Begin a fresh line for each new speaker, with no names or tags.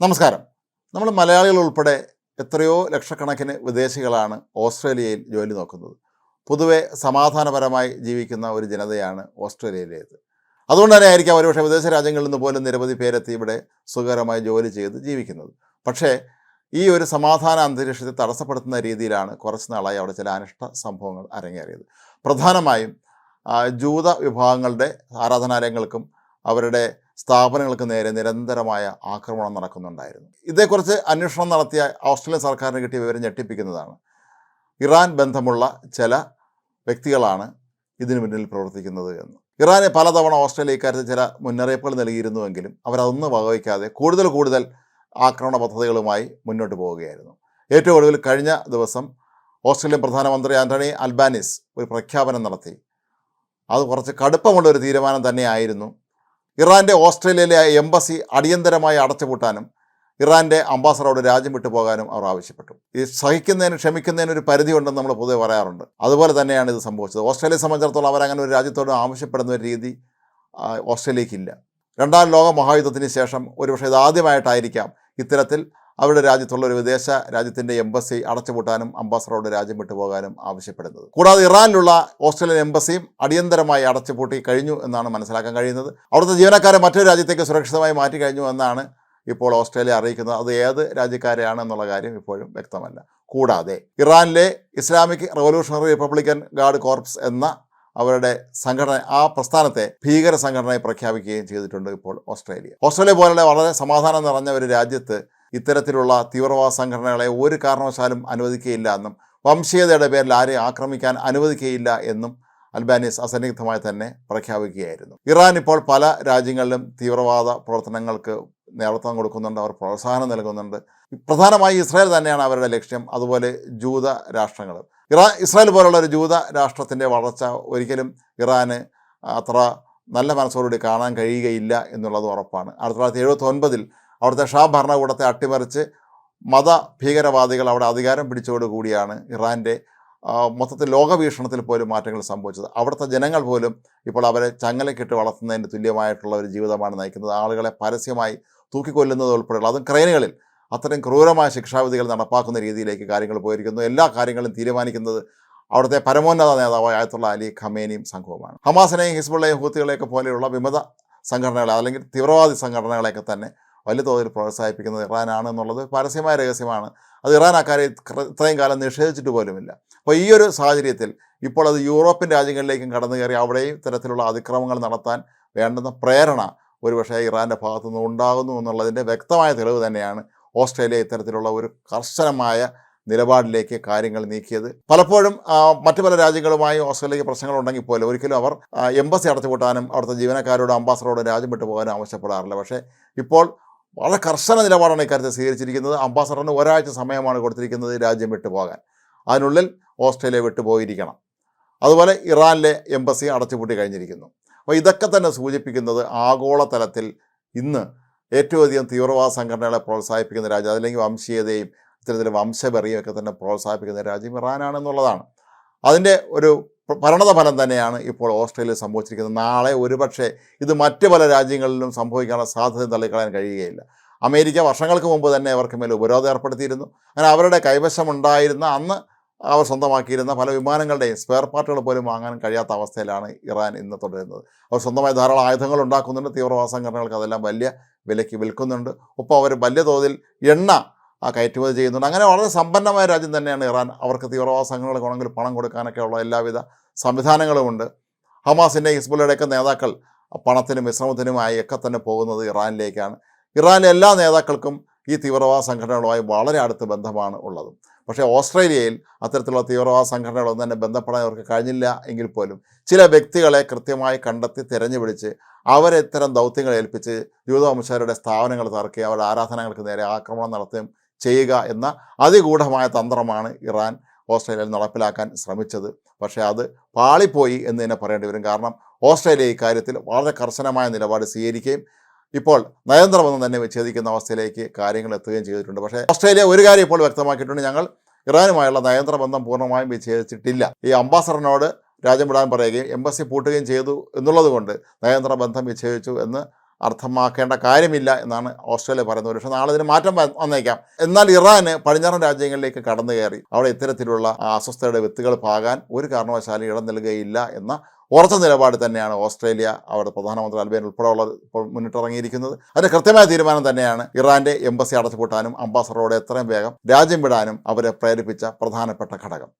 നമസ്കാരം. നമ്മൾ മലയാളികൾ ഉൾപ്പെടെ എത്രയോ ലക്ഷക്കണക്കിന് വിദേശികളാണ് ഓസ്ട്രേലിയയിൽ ജോലി നോക്കുന്നത്. പൊതുവെ സമാധാനപരമായി ജീവിക്കുന്ന ഒരു ജനതയാണ് ഓസ്ട്രേലിയയിലേത്. അതുകൊണ്ട് തന്നെ ആയിരിക്കാം ഒരുപക്ഷെ വിദേശ രാജ്യങ്ങളിൽ നിന്ന് പോലും നിരവധി പേരെത്തി ഇവിടെ സുഖകരമായി ജോലി ചെയ്ത് ജീവിക്കുന്നത്. പക്ഷേ ഈ ഒരു സമാധാന അന്തരീക്ഷത്തെ തടസ്സപ്പെടുത്തുന്ന രീതിയിലാണ് കുറച്ച് നാളായി അവിടെ ചില അനിഷ്ട സംഭവങ്ങൾ അരങ്ങേറിയത്. പ്രധാനമായും ജൂത വിഭാഗങ്ങളുടെ ആരാധനാലയങ്ങൾക്കും അവരുടെ സ്ഥാപനങ്ങൾക്ക് നേരെ നിരന്തരമായ ആക്രമണം നടക്കുന്നുണ്ടായിരുന്നു. ഇതേക്കുറിച്ച് അന്വേഷണം നടത്തിയ ഓസ്ട്രേലിയൻ സർക്കാരിന് കിട്ടിയ വിവരം ഞെട്ടിപ്പിക്കുന്നതാണ്. ഇറാൻ ബന്ധമുള്ള ചില വ്യക്തികളാണ് ഇതിനു മുന്നിൽ പ്രവർത്തിക്കുന്നത് എന്ന്. ഇറാനെ പലതവണ ഓസ്ട്രേലിയ ഇക്കാര്യത്തിൽ ചില മുന്നറിയിപ്പുകൾ നൽകിയിരുന്നുവെങ്കിലും അവരതൊന്നും വകവയ്ക്കാതെ കൂടുതൽ കൂടുതൽ ആക്രമണ പദ്ധതികളുമായി മുന്നോട്ട് പോവുകയായിരുന്നു. ഏറ്റവും ഒടുവിൽ കഴിഞ്ഞ ദിവസം ഓസ്ട്രേലിയൻ പ്രധാനമന്ത്രി ആന്റണി അൽബാനിസ് ഒരു പ്രഖ്യാപനം നടത്തി. അത് കുറച്ച് കടുപ്പമുള്ള ഒരു തീരുമാനം തന്നെയായിരുന്നു ഇറാന്റെ ഓസ്ട്രേലിയയിലെ എംബസി അടിയന്തരമായി അടച്ചുപൂട്ടാനും ഇറാന്റെ അംബാസഡറോട് രാജ്യം വിട്ടു പോകാനും അവർ ആവശ്യപ്പെട്ടു. ഈ സഹിക്കുന്നതിന് ക്ഷമിക്കുന്നതിന് ഒരു പരിധി ഉണ്ടെന്ന് നമ്മൾ പൊതുവെ പറയാറുണ്ട്. അതുപോലെ തന്നെയാണ് ഇത് സംഭവിച്ചത്. ഓസ്ട്രേലിയയെ സംബന്ധിച്ചിടത്തോളം അവരങ്ങനെ ഒരു രാജ്യത്തോട് ആവശ്യപ്പെടുന്ന ഒരു രീതി ഓസ്ട്രേലിയക്കില്ല രണ്ടാം ലോക മഹായുദ്ധത്തിന് ശേഷം ഒരുപക്ഷെ ഇതാദ്യമായിട്ടായിരിക്കാം ഇത്തരത്തിൽ അവരുടെ രാജ്യത്തുള്ള ഒരു വിദേശ രാജ്യത്തിന്റെ എംബസി അടച്ചുപൂട്ടാനും അംബാസഡറോട് രാജ്യം വിട്ടുപോകാനും ആവശ്യപ്പെടുന്നത്. കൂടാതെ ഇറാനിലുള്ള ഓസ്ട്രേലിയൻ എംബസിയും അടിയന്തരമായി അടച്ചുപൂട്ടി കഴിഞ്ഞു എന്നാണ് മനസ്സിലാക്കാൻ കഴിയുന്നത്. അവിടുത്തെ ജീവനക്കാരെ മറ്റൊരു രാജ്യത്തേക്ക് സുരക്ഷിതമായി മാറ്റി കഴിഞ്ഞു എന്നാണ് ഇപ്പോൾ ഓസ്ട്രേലിയ അറിയിക്കുന്നത്. അത് ഏത് രാജ്യക്കാരെയാണ് എന്നുള്ള കാര്യം ഇപ്പോഴും വ്യക്തമല്ല. കൂടാതെ ഇറാനിലെ Islamic revolutionary republican guard corps എന്ന അവരുടെ സംഘടന ആ പ്രസ്ഥാനത്തെ ഭീകര സംഘടനയെ പ്രഖ്യാപിക്കുകയും ചെയ്തിട്ടുണ്ട് ഇപ്പോൾ ഓസ്ട്രേലിയ. ഓസ്ട്രേലിയ പോലെ വളരെ സമാധാനം നിറഞ്ഞ ഒരു രാജ്യത്ത് ഇത്തരത്തിലുള്ള തീവ്രവാദ സംഘടനകളെ ഒരു കാരണവശാലും അനുവദിക്കുകയില്ല എന്നും വംശീയതയുടെ പേരിൽ ആരെ ആക്രമിക്കാൻ അനുവദിക്കുകയില്ല എന്നും അൽബാനീസ് അസന്നിഗ്ധമായി തന്നെ പ്രഖ്യാപിക്കുകയായിരുന്നു. ഇറാൻ ഇപ്പോൾ പല രാജ്യങ്ങളിലും തീവ്രവാദ പ്രവർത്തനങ്ങൾക്ക് നേതൃത്വം കൊടുക്കുന്നുണ്ട് അവർ പ്രോത്സാഹനം നൽകുന്നുണ്ട്. പ്രധാനമായി ഇസ്രായേൽ തന്നെയാണ് അവരുടെ ലക്ഷ്യം അതുപോലെ ജൂത രാഷ്ട്രങ്ങൾ. ഇറാ ഇസ്രായേൽ പോലുള്ള ഒരു ജൂത രാഷ്ട്രത്തിന്റെ വളർച്ച ഒരിക്കലും ഇറാന് അത്ര നല്ല മനസ്സോടുകൂടി കാണാൻ കഴിയുകയില്ല എന്നുള്ളത് ഉറപ്പാണ്. ആയിരത്തി തൊള്ളായിരത്തി എഴുപത്തി ഒൻപതിൽ അവിടുത്തെ ഷാ ഭരണകൂടത്തെ അട്ടിമറിച്ച് മത ഭീകരവാദികൾ അവിടെ അധികാരം പിടിച്ചതോടുകൂടിയാണ് ഇറാന്റെ മൊത്തത്തിൽ ലോകവീക്ഷണത്തിൽ പോലും മാറ്റങ്ങൾ സംഭവിച്ചത്. അവിടുത്തെ ജനങ്ങൾ പോലും ഇപ്പോൾ അവരെ ചങ്ങലക്കിട്ട് വളർത്തുന്നതിന് തുല്യമായിട്ടുള്ള ഒരു ജീവിതമാണ് നയിക്കുന്നത്. ആളുകളെ പരസ്യമായി തൂക്കിക്കൊല്ലുന്നത് ഉൾപ്പെടെയുള്ള അതും ക്രൈനുകളിൽ അത്തരം ക്രൂരമായ ശിക്ഷാവിധികൾ നടപ്പാക്കുന്ന രീതിയിലേക്ക് കാര്യങ്ങൾ പോയിരിക്കുന്നു. എല്ലാ കാര്യങ്ങളും തീരുമാനിക്കുന്നത് അവിടുത്തെ പരമോന്നത നേതാവായ ആയത്തുള്ള അലി ഖമേനിയും സംഘവുമാണ്. ഹമാസിനെയും ഹിസ്ബുള്ളയും ഹൂത്തികളെയൊക്കെ പോലെയുള്ള വിമത സംഘടനകളെ അല്ലെങ്കിൽ തീവ്രവാദി സംഘടനകളെയൊക്കെ തന്നെ വലിയ തോതിൽ പ്രോത്സാഹിപ്പിക്കുന്നത് ഇറാനാണ് എന്നുള്ളത് പരസ്യമായ രഹസ്യമാണ്. അത് ഇറാൻ അക്കാര്യം ഇത്ര- ഇത്രയും കാലം നിഷേധിച്ചിട്ട് പോലുമില്ല. അപ്പോൾ ഈ ഒരു സാഹചര്യത്തിൽ ഇപ്പോൾ അത് യൂറോപ്യൻ രാജ്യങ്ങളിലേക്കും കടന്നു കയറി അവിടെയും ഇത്തരത്തിലുള്ള അതിക്രമങ്ങൾ നടത്താൻ വേണ്ടുന്ന പ്രേരണ ഒരുപക്ഷെ ഇറാന്റെ ഭാഗത്തുനിന്ന് ഉണ്ടാകുന്നു എന്നുള്ളതിന്റെ വ്യക്തമായ തെളിവ് തന്നെയാണ് ഓസ്ട്രേലിയ ഇത്തരത്തിലുള്ള ഒരു കർശനമായ നിലപാടിലേക്ക് കാര്യങ്ങൾ നീക്കിയത്. പലപ്പോഴും മറ്റു പല രാജ്യങ്ങളുമായി ഓസ്ട്രേലിയക്ക് പ്രശ്നങ്ങളുണ്ടെങ്കിൽ പോലും ഒരിക്കലും അവർ എംബസി അടച്ചുപൂട്ടാനും അവിടുത്തെ ജീവനക്കാരോടും അംബാസഡറോടും രാജ്യം വിട്ടു പോകാനും ആവശ്യപ്പെടാറില്ല. പക്ഷേ ഇപ്പോൾ വളരെ കർശന നിലപാടാണ് ഇക്കാര്യത്തിൽ സ്വീകരിച്ചിരിക്കുന്നത്. അംബാസഡറിന് ഒരാഴ്ച സമയമാണ് കൊടുത്തിരിക്കുന്നത് രാജ്യം വിട്ടു പോകാൻ അതിനുള്ളിൽ ഓസ്ട്രേലിയ വിട്ടു പോയിരിക്കണം അതുപോലെ ഇറാനിലെ എംബസി അടച്ചുപൂട്ടി കഴിഞ്ഞിരിക്കുന്നു. അപ്പോൾ ഇതൊക്കെ തന്നെ സൂചിപ്പിക്കുന്നത് ആഗോളതലത്തിൽ ഇന്ന് ഏറ്റവും അധികം തീവ്രവാദ സംഘടനകളെ പ്രോത്സാഹിപ്പിക്കുന്ന രാജ്യം അതല്ലെങ്കിൽ വംശീയതയും ഇത്തരത്തിൽ വംശപെറിയും ഒക്കെ തന്നെ പ്രോത്സാഹിപ്പിക്കുന്ന രാജ്യം ഇറാനാണെന്നുള്ളതാണ്. അതിന്റെ ഒരു പരിണത ഫലം തന്നെയാണ് ഇപ്പോൾ ഓസ്ട്രേലിയയിൽ സംഭവിച്ചിരിക്കുന്നത്. നാളെ ഒരുപക്ഷെ ഇത് മറ്റ് പല രാജ്യങ്ങളിലും സംഭവിക്കാനുള്ള സാധ്യത തള്ളിക്കളയാൻ കഴിയുകയില്ല. അമേരിക്ക വർഷങ്ങൾക്ക് മുമ്പ് തന്നെ അവർക്ക് മേൽ ഉപരോധം ഏർപ്പെടുത്തിയിരുന്നു. അങ്ങനെ അവരുടെ കൈവശമുണ്ടായിരുന്ന അന്ന് അവർ സ്വന്തമാക്കിയിരുന്ന പല വിമാനങ്ങളുടെയും സ്പെയർ പാർട്ടുകൾ പോലും വാങ്ങാൻ കഴിയാത്ത അവസ്ഥയിലാണ് ഇറാൻ ഇന്ന് തുടരുന്നത്. അവർ സ്വന്തമായി ധാരാളം ആയുധങ്ങൾ ഉണ്ടാക്കുന്നുണ്ട്. തീവ്രവാദ സംഘടനകൾക്ക് അതെല്ലാം വലിയ വിലയ്ക്ക് വിൽക്കുന്നുണ്ട്. ഒപ്പം അവർ വലിയ തോതിൽ എണ്ണ ആ കയറ്റുമതി ചെയ്യുന്നുണ്ട്. അങ്ങനെ വളരെ സമ്പന്നമായ രാജ്യം തന്നെയാണ് ഇറാൻ. അവർക്ക് തീവ്രവാദ സംഘങ്ങൾക്ക് വേണമെങ്കിൽ പണം കൊടുക്കാനൊക്കെ ഉള്ള എല്ലാവിധ സംവിധാനങ്ങളുമുണ്ട് ഹമാസിന്റെ ഹിസ്ബുള്ളയുടെയൊക്കെ നേതാക്കൾ പണത്തിനും വിശ്രമത്തിനുമായി ഒക്കെ തന്നെ പോകുന്നത് ഇറാനിലേക്കാണ്. ഇറാനിലെ എല്ലാ നേതാക്കൾക്കും ഈ തീവ്രവാദ സംഘടനകളുമായി വളരെ അടുത്ത ബന്ധമാണ് ഉള്ളത്. പക്ഷേ ഓസ്ട്രേലിയയിൽ അത്തരത്തിലുള്ള തീവ്രവാദ സംഘടനകളൊന്നും തന്നെ ബന്ധപ്പെടാൻ അവർക്ക് കഴിഞ്ഞില്ല എങ്കിൽ പോലും ചില വ്യക്തികളെ കൃത്യമായി കണ്ടെത്തി തിരഞ്ഞു പിടിച്ച് അവരെ ഇത്തരം ദൗത്യങ്ങൾ ഏൽപ്പിച്ച് ജൂതവംശരുടെ സ്ഥാപനങ്ങൾ തറക്കുകയും അവരുടെ ആരാധനകൾക്ക് നേരെ ആക്രമണം നടത്തുകയും ചെയ്യുക എന്ന അതിഗൂഢമായ തന്ത്രമാണ് ഇറാൻ ഓസ്ട്രേലിയയിൽ നടപ്പിലാക്കാൻ ശ്രമിച്ചത്. പക്ഷേ അത് പാളിപ്പോയി എന്ന് തന്നെ പറയേണ്ടി വരും. കാരണം ഓസ്ട്രേലിയ ഇക്കാര്യത്തിൽ വളരെ കർശനമായ നിലപാട് സ്വീകരിക്കുകയും ഇപ്പോൾ നയതന്ത്രമെന്ന് തന്നെ വിച്ഛേദിക്കുന്ന അവസ്ഥയിലേക്ക് കാര്യങ്ങൾ എത്തുകയും ചെയ്തിട്ടുണ്ട്. പക്ഷേ ഓസ്ട്രേലിയ ഒരു കാര്യം ഇപ്പോൾ വ്യക്തമാക്കിയിട്ടുണ്ട്. ഞങ്ങൾ ഇറാനുമായുള്ള നയതന്ത്ര ബന്ധം പൂർണമായും വിച്ഛേദിച്ചിട്ടില്ല. ഈ അംബാസഡറിനോട് രാജ്യം വിടാൻ പറയുകയും എംബസി പൂട്ടുകയും ചെയ്തു എന്നുള്ളതുകൊണ്ട് നയതന്ത്ര ബന്ധം വിച്ഛേദിച്ചു എന്ന് അർത്ഥമാക്കേണ്ട കാര്യമില്ല എന്നാണ് ഓസ്ട്രേലിയ പറയുന്നത്. പക്ഷേ നാളെ ഇതിന് മാറ്റം വന്നേക്കാം. എന്നാൽ ഇറാന് പടിഞ്ഞാറൻ രാജ്യങ്ങളിലേക്ക് കടന്നു കയറി. അവിടെ ഇത്തരത്തിലുള്ള അസ്വസ്ഥതയുടെ വിത്തുകൾ പാകാൻ ഒരു കാരണവശാലും ഇടം നൽകുകയില്ല എന്ന ഉറച്ച നിലപാട് തന്നെയാണ് ഓസ്ട്രേലിയ അവിടെ പ്രധാനമന്ത്രി അൽബേൻ ഉൾപ്പെടെയുള്ള മുന്നിട്ടിറങ്ങിയിരിക്കുന്നത്. അതിന് കൃത്യമായ തീരുമാനം തന്നെയാണ് ഇറാന്റെ എംബസി അടച്ചുപൂട്ടാനും അംബാസഡറോടെ എത്രയും വേഗം രാജ്യം വിടാനും അവരെ പ്രേരിപ്പിച്ച പ്രധാനപ്പെട്ട ഘടകം.